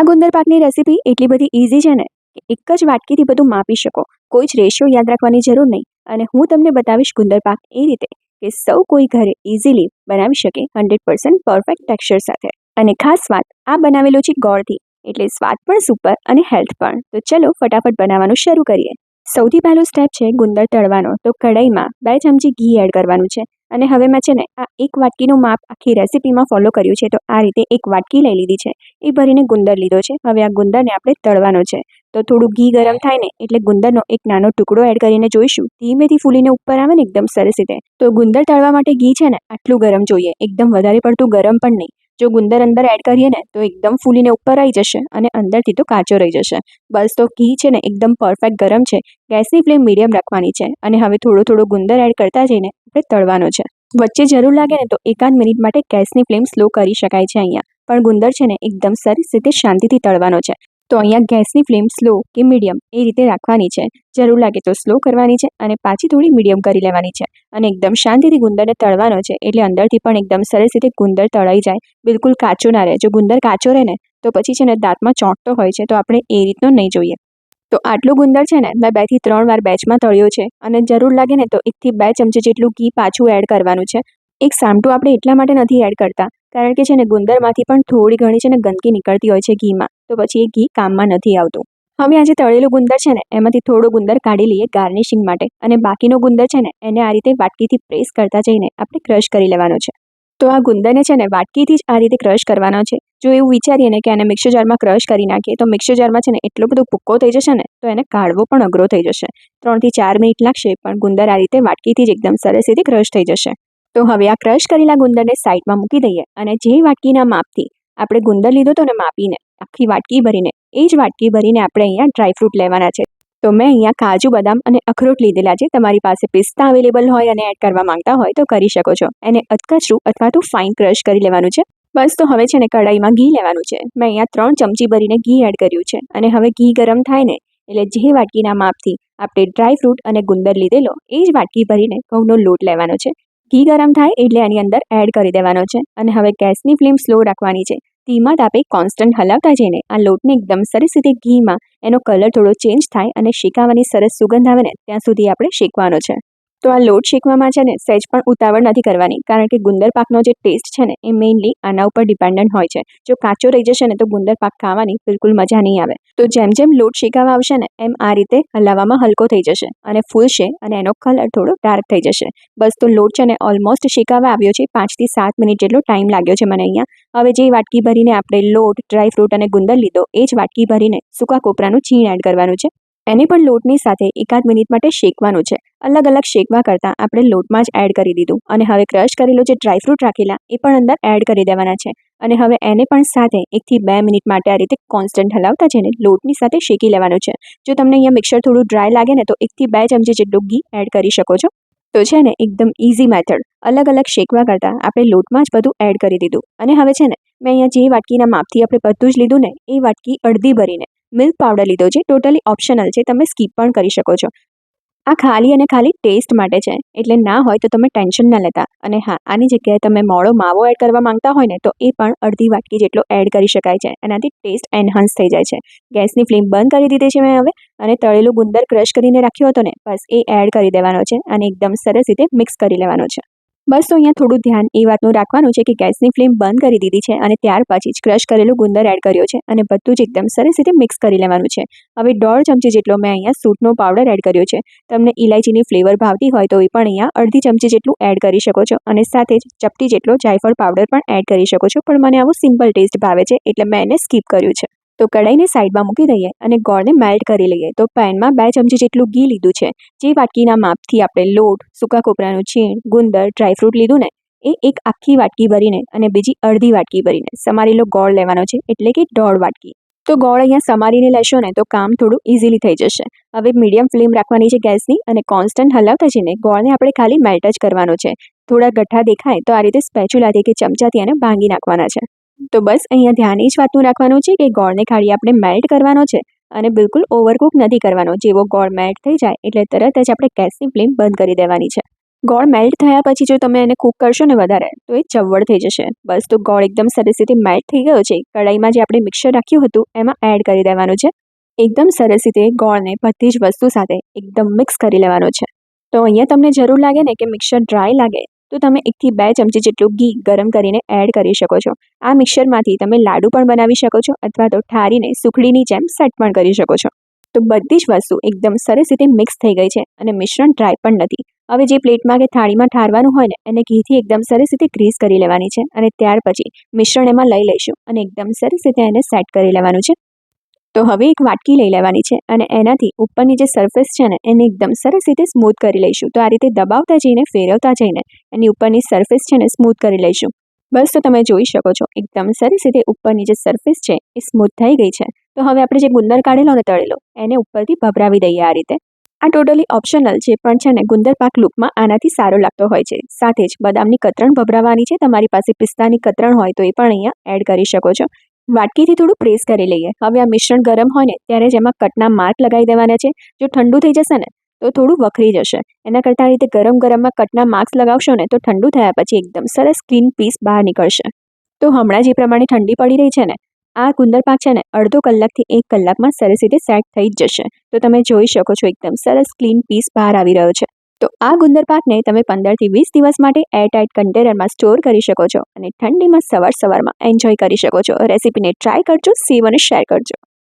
આ ગુંદર પાકની રેસીપી એટલી બધી ઇઝી છે ને કે એક જ વાટકીથી બધું માપી શકો. કોઈ જ રેશિયો યાદ રાખવાની જરૂર નહીં. અને હું તમને બતાવીશ ગુંદર પાક એ રીતે કે સૌ કોઈ ઘરે ઇઝીલી બનાવી શકે હંડ્રેડ પર્સન્ટ પરફેક્ટ ટેક્સચર સાથે. અને ખાસ વાત, આ બનાવેલો છે ગોળથી. એટલે સ્વાદ પણ સુપર અને હેલ્થ પણ. તો ચલો ફટાફટ બનાવવાનું શરૂ કરીએ. સૌથી પહેલો સ્ટેપ છે ગુંદર તળવાનો. તો કઢાઈમાં બે ચમચી ઘી એડ કરવાનું છે. અને હવે મેં છે ને આ એક વાટકીનું માપ આખી રેસીપીમાં ફોલો કર્યું છે. તો આ રીતે એક વાટકી લઈ લીધી છે. એ ભરીને ગુંદર લીધો છે. હવે આ ગુંદરને આપણે તળવાનો છે. તો થોડું ઘી ગરમ થાય ને એટલે ગુંદરનો એક નાનો ટુકડો એડ કરીને જોઈશું. ધીમેથી ફૂલીને ઉપર આવે ને એકદમ સરસ રીતે. તો ગુંદર તળવા માટે ઘી છે ને આટલું ગરમ જોઈએ. એકદમ વધારે પડતું ગરમ પણ નહીં. જો ગુંદર અંદર એડ કરીએ ને, તો એકદમ ફૂલીને ઉપર આવી જશે અને અંદરથી તો કાચો રહી જશે. બસ તો ઘી છે ને એકદમ પરફેક્ટ ગરમ છે. ગેસની ફ્લેમ મીડિયમ રાખવાની છે અને હવે થોડો થોડો ગુંદર એડ કરતા જઈને આપણે તળવાનો છે. વચ્ચે જરૂર લાગે ને તો એકાદ મિનિટ માટે ગેસની ફ્લેમ સ્લો કરી શકાય છે અહીંયા. પણ ગુંદર છે ને એકદમ સરસ રીતે શાંતિથી તળવાનો છે. તો અહીંયા ગેસની ફ્લેમ સ્લો કે મીડિયમ એ રીતે રાખવાની છે. જરૂર લાગે તો સ્લો કરવાની છે અને પાછી થોડી મીડિયમ કરી લેવાની છે. અને એકદમ શાંતિથી ગુંદરને તળવાનો છે એટલે અંદરથી પણ એકદમ સરસ રીતે ગુંદર તળાઈ જાય. બિલકુલ કાચો ના રહે. જો ગુંદર કાચો રહે ને, તો પછી છે ને દાંતમાં ચોંટતો હોય છે તો આપણે એ રીતનો નહીં જોઈએ. તો આટલું ગુંદર છે ને, મેં બેથી ત્રણ વાર બેચમાં તળ્યો છે અને જરૂર લાગે ને તો એકથી બે ચમચી જેટલું ઘી પાછું એડ કરવાનું છે. એક સામટું આપણે એટલા માટે નથી એડ કરતા, કારણ કે છે ને ગુંદરમાંથી પણ થોડી ઘણી છે ને ગંદકી નીકળતી હોય છે ઘીમાં. તો પછી એ ઘી કામમાં નથી આવતું. હવે આજે તળેલું ગુંદર છે ને, એમાંથી થોડો ગુંદર કાઢી લઈએ ગાર્નિશિંગ માટે અને બાકીનો ગુંદર છે ને, એને આ રીતે વાટકીથી પ્રેસ કરતા જઈને આપણે ક્રશ કરી લેવાનો છે. તો આ ગુંદરને છે ને, વાટકીથી જ આ રીતે ક્રશ કરવાનો છે. જો એવું વિચારીએ ને કે આને મિક્સર જારમાં ક્રશ કરી નાખીએ, તો મિક્સર જારમાં છે ને, એટલો બધો ભૂક્કો થઈ જશે ને, તો એને કાઢવો પણ અઘરો થઈ જશે. ત્રણથી ચાર મિનિટ લાગશે, પણ ગુંદર આ રીતે વાટકીથી જ એકદમ સરસ રીતે ક્રશ થઈ જશે. તો હવે આ ક્રશ કરેલા ગુંદરને સાઈડમાં મૂકી દઈએ અને જે વાટકીના માપથી આપણે ગુંદર લીધો હતો ને માપીને આખી વાટકી ભરીને, એ જ વાટકી ભરીને આપણે અહીંયા ડ્રાયફ્રૂટ લેવાના છે. તો મેં અહીંયા કાજુ, બદામ અને અખરોટ લીધેલા છે. તમારી પાસે પિસ્તા અવેલેબલ હોય અને એડ કરવા માંગતા હોય તો કરી શકો છો. એને અધકચરું અથવા તો ફાઇન ક્રશ કરી લેવાનું છે. બસ, તો હવે છે ને કઢાઈમાં ઘી લેવાનું છે. મેં અહીંયા ત્રણ ચમચી ભરીને ઘી એડ કર્યું છે. અને હવે ઘી ગરમ થાય ને, એટલે જે વાટકીના માપથી આપણે ડ્રાયફ્રૂટ અને ગુંદર લીધેલો, એ જ વાટકી ભરીને ઘઉંનો લોટ લેવાનો છે. ઘી ગરમ થાય એટલે એની અંદર એડ કરી દેવાનો છે. અને હવે ગેસની ફ્લેમ સ્લો રાખવાની છે. ધીમા તાપે કોન્સ્ટન્ટ હલાવતા જઈને આ લોટને એકદમ સરસ રીતે ઘીમાં એનો કલર થોડો ચેન્જ થાય અને શેકાવાની સરસ સુગંધ આવે ને ત્યાં સુધી આપણે શેકવાનો છે. તો આ લોટ શેકવામાં છે ને, સહેજ પણ ઉતાવળ નથી કરવાની. કારણ કે ગુંદર પાકનો જે ટેસ્ટ છે ને, એ મેઇનલી આના ઉપર ડિપેન્ડન્ટ હોય છે. જો કાચો રહી જશે ને, તો ગુંદર પાક ખાવાની બિલકુલ મજા નહીં આવે. તો જેમ જેમ લોટ શેકાવા આવશે ને, એમ આ રીતે હલાવવામાં હલકો થઈ જશે અને ફૂલશે અને એનો કલર થોડો ડાર્ક થઈ જશે. બસ તો લોટ છે ને ઓલમોસ્ટ શેકાવા આવ્યો છે પાંચથી સાત મિનિટ જેટલો ટાઈમ લાગ્યો છે મને અહીંયા. હવે જે વાટકી ભરીને આપણે લોટ ડ્રાયફ્રૂટ અને ગુંદર લીધો, એ જ વાટકી ભરીને સૂકા કોપરાનું છીણ એડ કરવાનું છે. એને પણ લોટની સાથે એકાદ મિનિટ માટે શેકવાનું છે. અલગ અલગ શેકવા કરતાં આપણે લોટમાં જ એડ કરી દીધું. અને હવે ક્રશ કરેલો જે ડ્રાયફ્રૂટ રાખેલા, એ પણ અંદર એડ કરી દેવાના છે. અને હવે એને પણ સાથે એકથી બે મિનિટ માટે આ રીતે કોન્સ્ટન્ટ હલાવતા જઈને લોટની સાથે શેકી લેવાનું છે. જો તમને અહીંયા મિક્સર થોડું ડ્રાય લાગે ને તો એકથી બે ચમચી જેટલું ઘી એડ કરી શકો છો. તો છે ને, એકદમ ઇઝી મેથડ. અલગ અલગ શેકવા કરતાં આપણે લોટમાં જ બધું એડ કરી દીધું. અને હવે છે ને, મેં અહીંયા જે વાટકીના માપથી આપણે બધું જ લીધું ને, એ વાટકી અડધી ભરીને. મિલ્ક પાવડર લીધો છે ટોટલી ઓપ્શનલ છે, તમે સ્કીપ પણ કરી શકો છો. આ ખાલી અને ખાલી ટેસ્ટ માટે છે, એટલે ના હોય તો તમે ટેન્શન ના લેતા. અને હા, આની જગ્યાએ તમે મોડો માવો એડ કરવા માંગતા હોય ને, તો એ પણ અડધી વાટકી જેટલો એડ કરી શકાય છે, એનાથી ટેસ્ટ એનહાન્સ થઈ જાય છે. ગેસની ફ્લેમ બંધ કરી દીધી છે મેં હવે, અને તળેલું ગુંદર ક્રશ કરીને રાખ્યો હતો ને, બસ એ એડ કરી દેવાનો છે, અને એકદમ સરસ રીતે મિક્સ કરી લેવાનો છે. બસ તો અહીંયા થોડું ધ્યાન એ વાતનું રાખવાનું છે કે ગેસની ફ્લેમ બંધ કરી દીધી છે અને ત્યાર પછી જ ક્રશ કરેલું ગુંદર એડ કર્યો છે અને બધું જ એકદમ સરસ રીતે મિક્સ કરી લેવાનું છે. હવે દોઢ ચમચી જેટલો મેં અહીંયા સૂટનો પાવડર એડ કર્યો છે. તમને ઇલાયચીની ફ્લેવર ભાવતી હોય તો એ પણ અહીંયા અડધી ચમચી જેટલું એડ કરી શકો છો અને સાથે જ ચપટી જેટલો જાયફળ પાવડર પણ એડ કરી શકો છો. પણ મને આવું સિમ્પલ ટેસ્ટ ભાવે છે એટલે મેં એને સ્કીપ કર્યું છે. તો કઢાઈને સાઈડમાં મૂકી દઈએ અને ગોળને મેલ્ટ કરી લઈએ. તો પેનમાં બે ચમચી જેટલું ઘી લીધું છે. જે વાટકીના માપથી આપણે લોટ, સૂકા કોપરાનું છીણ, ગુંદર ડ્રાયફ્રૂટ લીધું ને, એ એક આખી વાટકી ભરીને અને બીજી અડધી વાટકી ભરીને સમારેલો ગોળ લેવાનો છે, એટલે કે દોઢ વાટકી. તો ગોળ અહીંયા સમારીને લેશો ને, તો કામ થોડું ઇઝીલી થઈ જશે. હવે મીડિયમ ફ્લેમ રાખવાની છે ગેસની અને કોન્સ્ટન્ટ હલાવતા જઈને ગોળને આપણે ખાલી મેલ્ટ જ કરવાનો છે. થોડા ગઠ્ઠા દેખાય તો આ રીતે સ્પેચ્યુલાથી કે ચમચાથી એને ભાંગી નાખવાના છે. તો બસ અહીંયા ધ્યાન એ જ વાતનું રાખવાનું છે કે ગોળને ખાલી આપણે મેલ્ટ કરવાનો છે અને બિલકુલ ઓવરકુક નથી કરવાનો. જેવો ગોળ મેલ્ટ થઈ જાય એટલે તરત જ આપણે ગેસની ફ્લેમ બંધ કરી દેવાની છે. ગોળ મેલ્ટ થયા પછી જો તમે એને કૂક કરશો ને વધારે, તો એ ચવડ થઈ જશે. બસ તો ગોળ એકદમ સરસ રીતે મેલ્ટ થઈ ગયો છે. કઢાઈમાં જે આપણે મિક્સર રાખ્યું હતું, એમાં એડ કરી દેવાનું છે. એકદમ સરસ રીતે ગોળને બધી જ વસ્તુ સાથે એકદમ મિક્સ કરી લેવાનું છે. તો અહીંયા તમને જરૂર લાગે ને કે મિક્સર ડ્રાય લાગે તો તમે એકથી બે ચમચી જેટલું ઘી ગરમ કરીને એડ કરી શકો છો. આ મિક્સરમાંથી તમે લાડુ પણ બનાવી શકો છો અથવા તો ઠારીને સુખડીની જેમ સેટ પણ કરી શકો છો. તો બધી જ વસ્તુ એકદમ સરસ રીતે મિક્સ થઈ ગઈ છે અને મિશ્રણ ડ્રાય પણ નથી. હવે જે પ્લેટમાં કે થાળીમાં ઠારવાનું હોય ને, એને ઘીથી એકદમ સરસ રીતે ગ્રીસ કરી લેવાની છે અને ત્યાર પછી મિશ્રણ એમાં લઈ લઈશું અને એકદમ સરસ રીતે એને સેટ કરી લેવાનું છે. તો હવે એક વાટકી લઈ લેવાની છે અને એનાથી ઉપરની જે સરફેસ છે ને, એને એકદમ સરસ રીતે સ્મૂથ કરી લઈશું. તો આ રીતે દબાવતા જઈને, ફેરવતા જઈને, એની ઉપરની સરફેસ છે ને સ્મૂથ કરી લઈશું. બસ, તો તમે જોઈ શકો છો, એકદમ સરસ રીતે ઉપરની જે સરફેસ છે, એ સ્મૂથ થઈ ગઈ છે. તો હવે આપણે જે ગુંદર કાઢેલો ને તળેલો, એને ઉપરથી ભભરાવી દઈએ આ રીતે. આ ટોટલી ઓપ્શનલ છે પણ છે ને, ગુંદર પાક લુકમાં આનાથી સારો લાગતો હોય છે. સાથે જ બદામની કતરણ ભભરાવાની છે, તમારી પાસે પિસ્તાની કતરણ હોય તો એ પણ અહીંયા એડ કરી શકો છો. વાટકીથી થોડું પ્રેસ કરી લઈએ. હવે આ મિશ્રણ ગરમ હોય ને ત્યારે જ એમાં કટના માર્ક લગાવી દેવાના છે. જો ઠંડુ થઈ જશે ને, તો થોડું વખરી જશે. એના કરતાં રીતે ગરમ ગરમમાં કટના માર્ક્સ લગાવશો ને, તો ઠંડુ થયા પછી એકદમ સરસ ક્લીન પીસ બહાર નીકળશે. તો હમણાં જે પ્રમાણે ઠંડી પડી રહી છે ને, આ ગુંદર પાક છે ને, અડધો કલાકથી એક કલાકમાં સરસ રીતે સેટ થઈ જ જશે. તો તમે જોઈ શકો છો, એકદમ સરસ ક્લીન પીસ બહાર આવી રહ્યો છે. તો આ ગુંદર પાકને તમે પંદરથી વીસ દિવસ માટે એરટાઇટ કન્ટેનરમાં સ્ટોર કરી શકો છો અને ઠંડીમાં સવાર સવારમાં એન્જોય કરી શકો છો. રેસીપીને ટ્રાય કરજો, સેવ અને શેર કરજો.